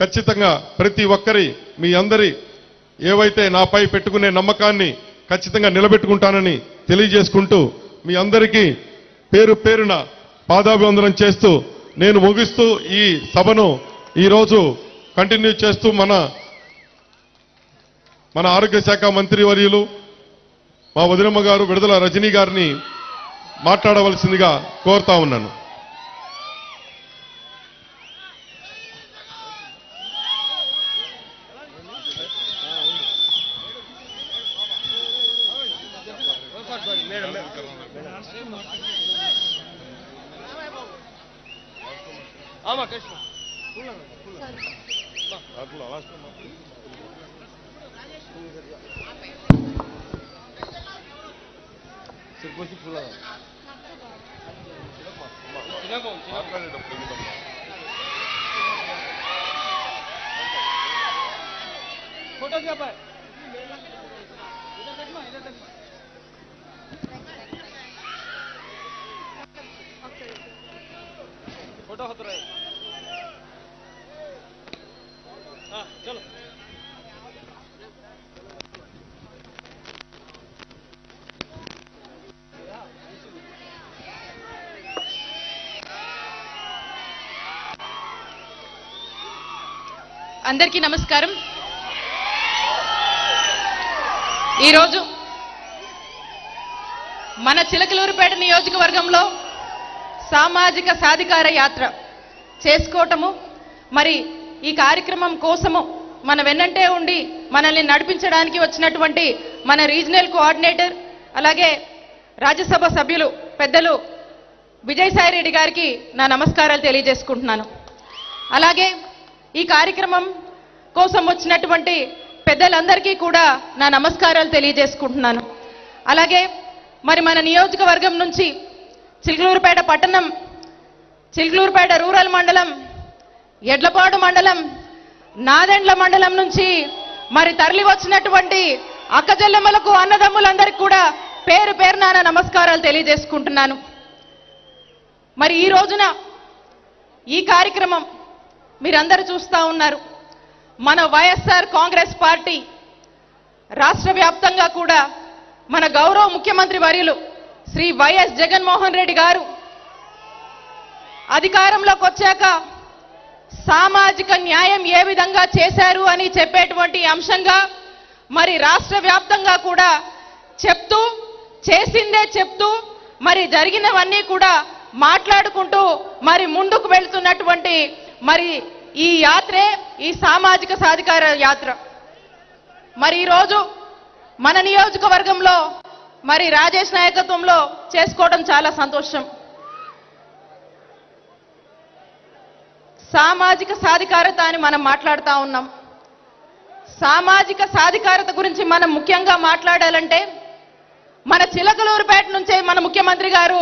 ఖచ్చితంగా ప్రతి ఒక్కరి మీ అందరి ఏవైతే నాపై పెట్టుకునే నమ్మకాన్ని ఖచ్చితంగా నిలబెట్టుకుంటానని తెలియజేసుకుంటూ మీ అందరికీ పేరు పేరున పాదాభివందనం చేస్తూ నేను ముగిస్తూ ఈ సభను ఈరోజు కంటిన్యూ చేస్తూ మన మన ఆరోగ్య శాఖ మంత్రి వర్యులు మా వదినమ్మ గారు విడుదల రజనీ గారిని మాట్లాడవలసిందిగా కోరుతా ఉన్నాను. Krishna, Krishna. Pull on, pull on. Ma, pull on, last one. Sir, go see pull on. Chinakom, Chinakom. Photo क्या पर इधर देखना इधर देखना फोटो होता है चलो అందరికీ నమస్కారం. ఈరోజు మన చిలకలూరుపేట నియోజకవర్గంలో సామాజిక సాధికార యాత్ర చేసుకోవటము మరి ఈ కార్యక్రమం కోసము మన వెన్నంటే ఉండి మనల్ని నడిపించడానికి వచ్చినటువంటి మన రీజనల్ కోఆర్డినేటర్ అలాగే రాజ్యసభ సభ్యులు పెద్దలు విజయసాయి రెడ్డి గారికి నా నమస్కారాలు తెలియజేసుకుంటున్నాను. అలాగే ఈ కార్యక్రమం కోసం వచ్చినటువంటి పెద్దలందరికీ కూడా నా నమస్కారాలు తెలియజేసుకుంటున్నాను. అలాగే మరి మన నియోజకవర్గం నుంచి చిలుకలూరుపేట పట్టణం చిలుకలూరుపేట రూరల్ మండలం ఎడ్లపాడు మండలం నాదెండ్ల మండలం నుంచి మరి తరలి వచ్చినటువంటి అక్కజల్లమ్మలకు అన్నదమ్ములందరికీ కూడా పేరు పేరు నాన్న నమస్కారాలు తెలియజేసుకుంటున్నాను. మరి ఈ రోజున ఈ కార్యక్రమం మీరందరూ చూస్తా ఉన్నారు. మన వైఎస్ఆర్ కాంగ్రెస్ పార్టీ రాష్ట్ర వ్యాప్తంగా కూడా మన గౌరవ ముఖ్యమంత్రి వర్యులు శ్రీ వైఎస్ జగన్మోహన్ రెడ్డి గారు అధికారంలోకి వచ్చాక సామాజిక న్యాయం ఏ విధంగా చేశారు అని చెప్పేటువంటి అంశంగా మరి రాష్ట్ర వ్యాప్తంగా కూడా చెప్తూ చేసిందే చెప్తూ మరి జరిగినవన్నీ కూడా మాట్లాడుకుంటూ మరి ముందుకు వెళ్తున్నటువంటి మరి ఈ యాత్రే ఈ సామాజిక సాధికార యాత్ర. మరి ఈరోజు మన నియోజకవర్గంలో మరి రాజేష్ నాయకత్వంలో చేసుకోవడం చాలా సంతోషం. సామాజిక సాధికారత అని మనం మాట్లాడుతూ ఉన్నాం. సామాజిక సాధికారత గురించి మనం ముఖ్యంగా మాట్లాడాలంటే మన చిలకలూరుపేట నుంచే మన ముఖ్యమంత్రి గారు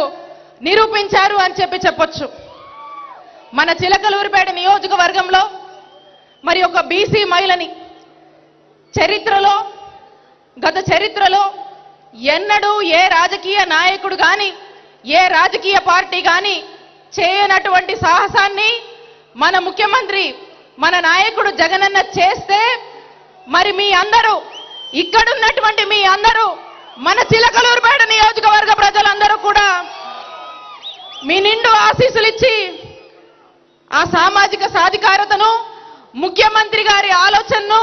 నిరూపించారు అని చెప్పి చెప్పొచ్చు. మన చిలకలూరుపేట నియోజకవర్గంలో మరి ఒక బీసీ మహిళని చరిత్రలో గత చరిత్రలో ఎన్నడూ ఏ రాజకీయ నాయకుడు కానీ ఏ రాజకీయ పార్టీ కానీ చేయనటువంటి సాహసాన్ని మన ముఖ్యమంత్రి మన నాయకుడు జగనన్న చేస్తే మరి మీ అందరూ ఇక్కడున్నటువంటి మీ అందరూ మన చిలకలూరుపేట నియోజకవర్గ ప్రజలందరూ కూడా మీ నిండు ఆశీస్సులు ఇచ్చి ఆ సామాజిక సాధికారతను ముఖ్యమంత్రి గారి ఆలోచనను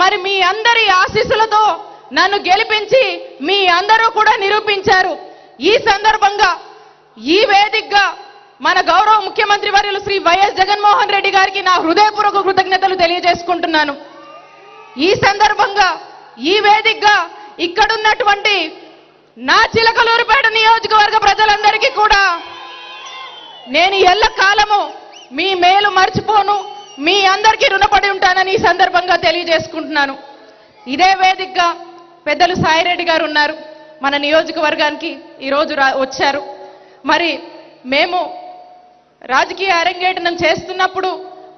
మరి మీ అందరి ఆశీస్సులతో నన్ను గెలిపించి మీ అందరూ కూడా నిరూపించారు. ఈ సందర్భంగా ఈ వేదికగా మన గౌరవ ముఖ్యమంత్రి వర్యులు శ్రీ వైఎస్ జగన్మోహన్ రెడ్డి గారికి నా హృదయపూర్వక కృతజ్ఞతలు తెలియజేసుకుంటున్నాను. ఈ సందర్భంగా ఈ వేదికగా ఇక్కడున్నటువంటి నా చిలకలూరుపేట నియోజకవర్గ ప్రజలందరికీ కూడా నేను ఎల్ల కాలము మీ మేలు మర్చిపోను మీ అందరికీ రుణపడి ఉంటానని ఈ సందర్భంగా తెలియజేసుకుంటున్నాను. ఇదే వేదికగా పెద్దలు సాయిరెడ్డి గారు ఉన్నారు. మన నియోజకవర్గానికి ఈరోజు రా వచ్చారు. మరి మేము రాజకీయ అరంగేటనం చేస్తున్నప్పుడు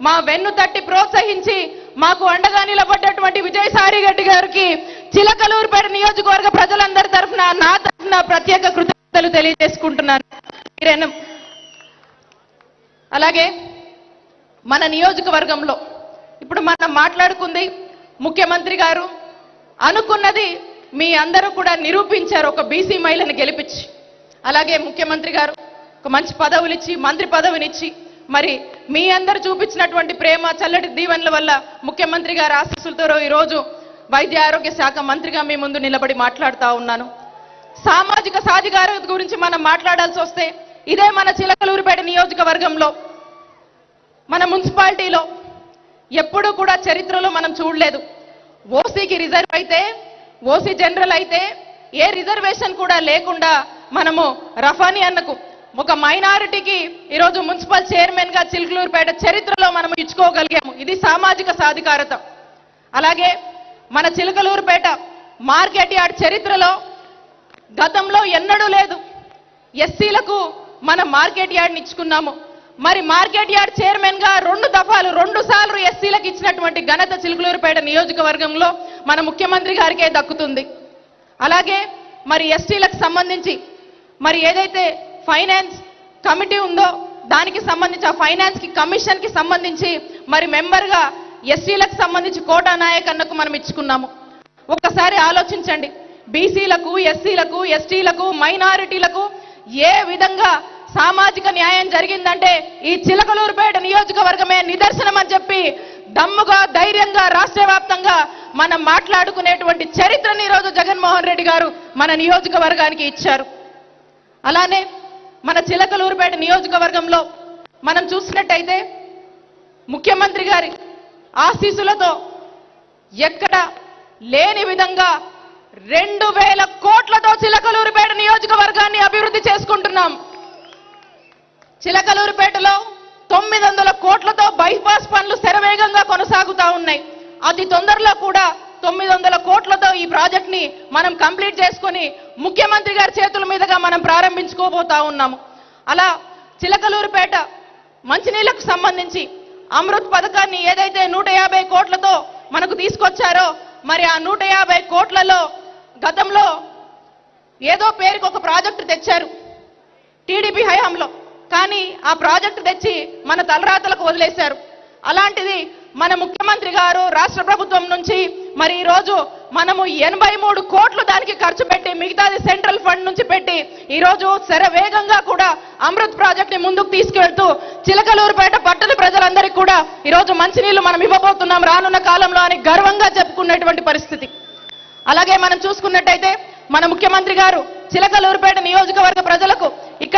మా వెన్ను తట్టి ప్రోత్సహించి మాకు అండగా నిలబడ్డటువంటి విజయసాయి రెడ్డి గారికి చిలకలూరుపేట నియోజకవర్గ ప్రజలందరి తరఫున నా తరఫున ప్రత్యేక కృతజ్ఞతలు తెలియజేసుకుంటున్నాను. మీరేనా అలాగే మన నియోజకవర్గంలో ఇప్పుడు మనం మాట్లాడుకుంది ముఖ్యమంత్రి గారు అనుకున్నది మీ అందరూ కూడా నిరూపించారు ఒక బీసీ మహిళను గెలిపించి. అలాగే ముఖ్యమంత్రి గారు ఒక మంచి పదవులిచ్చి మంత్రి పదవినిచ్చి మరి మీ అందరు చూపించినటువంటి ప్రేమ చల్లటి దీవెనల వల్ల ముఖ్యమంత్రి గారి ఆశీస్సులతో ఈరోజు వైద్య ఆరోగ్య శాఖ మంత్రిగా మీ ముందు నిలబడి మాట్లాడుతూ ఉన్నాను. సామాజిక సాధికారత గురించి మనం మాట్లాడాల్సి వస్తే ఇదే మన చిలకలూరుపేట నియోజకవర్గంలో మన మున్సిపాలిటీలో ఎప్పుడూ కూడా చరిత్రలో మనం చూడలేదు. ఓసీకి రిజర్వ్ అయితే ఓసీ జనరల్ అయితే ఏ రిజర్వేషన్ కూడా లేకుండా మనము రఫానీ అన్నకు ఒక మైనారిటీకి ఈరోజు మున్సిపల్ చైర్మన్గా చిలుకలూరుపేట చరిత్రలో మనం ఇచ్చుకోగలిగాము. ఇది సామాజిక సాధికారత. అలాగే మన చిలకలూరుపేట మార్కెట్ యార్డ్ చరిత్రలో గతంలో ఎన్నడూ లేదు. ఎస్సీలకు మన మార్కెట్ యార్డ్ని ఇచ్చుకున్నాము. మరి మార్కెట్ యార్డ్ చైర్మన్గా రెండు దఫాలు రెండు సార్లు ఎస్సీలకు ఇచ్చినటువంటి ఘనత చిలుకలూరుపేట నియోజకవర్గంలో మన ముఖ్యమంత్రి గారికే దక్కుతుంది. అలాగే మరి ఎస్టీలకు సంబంధించి మరి ఏదైతే ఫైనాన్స్ కమిటీ ఉందో దానికి సంబంధించి ఆ ఫైనాన్స్కి కమిషన్కి సంబంధించి మరి మెంబర్గా ఎస్సీలకు సంబంధించి కోటా నాయక్ అన్నకు మనం ఇచ్చుకున్నాము. ఒక్కసారి ఆలోచించండి. బీసీలకు ఎస్సీలకు ఎస్టీలకు మైనారిటీలకు ఏ విధంగా సామాజిక న్యాయం జరిగిందంటే ఈ చిలకలూరుపేట నియోజకవర్గమే నిదర్శనం అని చెప్పి దమ్ముగా ధైర్యంగా రాష్ట్ర వ్యాప్తంగా మనం మాట్లాడుకునేటువంటి చరిత్రని ఈరోజు జగన్మోహన్ రెడ్డి గారు మన నియోజకవర్గానికి ఇచ్చారు. అలానే మన చిలకలూరుపేట నియోజకవర్గంలో మనం చూసినట్టయితే ముఖ్యమంత్రి గారి ఆశీస్సులతో ఎక్కడ లేని విధంగా రెండు వేల కోట్లతో చిలకలూరుపేట నియోజకవర్గాన్ని అభివృద్ధి చేసుకుంటున్నాం. చిలకలూరుపేటలో తొమ్మిది వందల కోట్లతో బైపాస్ పనులు శరవేగంగా కొనసాగుతా ఉన్నాయి. అతి తొందరలో కూడా తొమ్మిది వందల కోట్లతో ఈ ప్రాజెక్ట్ని మనం కంప్లీట్ చేసుకొని ముఖ్యమంత్రి గారి చేతుల మీదుగా మనం ప్రారంభించుకోబోతా ఉన్నాము. అలా చిలకలూరుపేట మంచినీళ్ళకు సంబంధించి అమృత్ పథకాన్ని ఏదైతే నూట యాభై కోట్లతో మనకు తీసుకొచ్చారో మరి ఆ నూట యాభై కోట్లలో గతంలో ఏదో పేరుకు ఒక ప్రాజెక్టు తెచ్చారు టీడీపీ హయాంలో. కానీ ఆ ప్రాజెక్టు తెచ్చి మన తలరాతలకు వదిలేశారు. అలాంటిది మన ముఖ్యమంత్రి గారు రాష్ట్ర ప్రభుత్వం నుంచి మరి ఈ రోజు మనము ఎనభై మూడు కోట్లు దానికి ఖర్చు పెట్టి మిగతాది సెంట్రల్ ఫండ్ నుంచి పెట్టి ఈ రోజు శరవేగంగా కూడా అమృత్ ప్రాజెక్ట్ని ముందుకు తీసుకెళ్తూ చిలకలూరుపేట పట్టణ ప్రజలందరికీ కూడా ఈ రోజు మంచినీళ్ళు మనం ఇవ్వబోతున్నాం రానున్న కాలంలో అని గర్వంగా చెప్పుకున్నటువంటి పరిస్థితి. అలాగే మనం చూసుకున్నట్టయితే మన ముఖ్యమంత్రి గారు చిలకలూరుపేట నియోజకవర్గ ప్రజలకు ఇక్కడికి